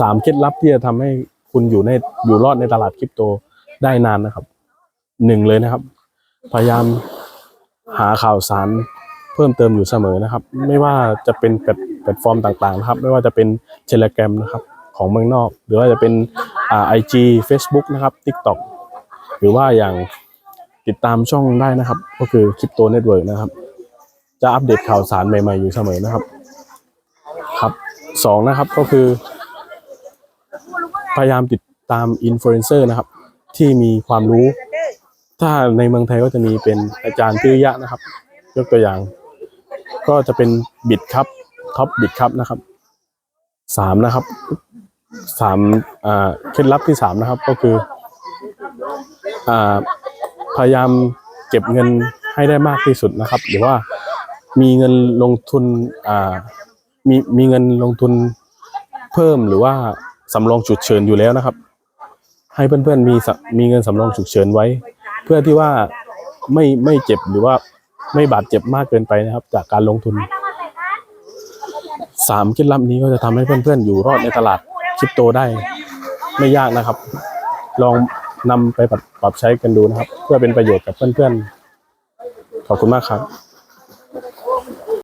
สามเคล็ดลับที่จะทำให้คุณอยู่ในอยู่รอดในตลาดคริปโตได้นานนะครับหนึ่งเลยนะครับ พยายามหาข่าวสารเพิ่มเติมอยู่เสมอนะครับ ไม่ว่าจะเป็นแพลตฟอร์มต่างๆนะครับ ไม่ว่าจะเป็นเทเล gram นะครับ ของเมืองนอก หรือว่าจะเป็นอ่าไอจีเฟซบุ๊กนะครับ TikTok หรือว่าอย่างติดตามช่องได้นะครับ ก็คือคริปโตเน็ตเวิร์กนะครับ จะอัปเดตข่าวสารใหม่ๆอยู่เสมอนะครับ สองนะครับก็คือ พยายามติดตามอินฟลูเอนเซอร์นะครับ ที่มีความรู้ ถ้าในเมืองไทยก็จะมีเป็นอาจารย์พิริยะนะครับ ยกตัวอย่าง ก็จะเป็นบิดครับท็อปบิดครับนะครับสามนะครับสามเคล็ดลับที่สามนะครับก็คืออพยายามเก็บเงินให้ได้มากที่สุดนะครับ หรือว่ามีเงินลงทุนอ่า มีมีเงินลงทุนเพิ่มหรือว่าสำรองฉุกเฉินอยู่แล้วนะครับ ให้เพื่อนๆมีสมีเงินสำรองฉุกเฉินไว้ เพื่อที่ว่าไม่ไม่เจ็บหรือว่าไม่บาดเจ็บมากเกินไปนะครับ จากการลงทุนสามเคล็ดลับนี้ก็จะทำให้เพื่อนๆอยู่รอดในตลาดคริปโตได้ ไม่ยากนะครับ ลองนำไปปรับใช้กันดูนะครับ เพื่อเป็นประโยชน์กับเพื่อนๆขอบคุณมากครับ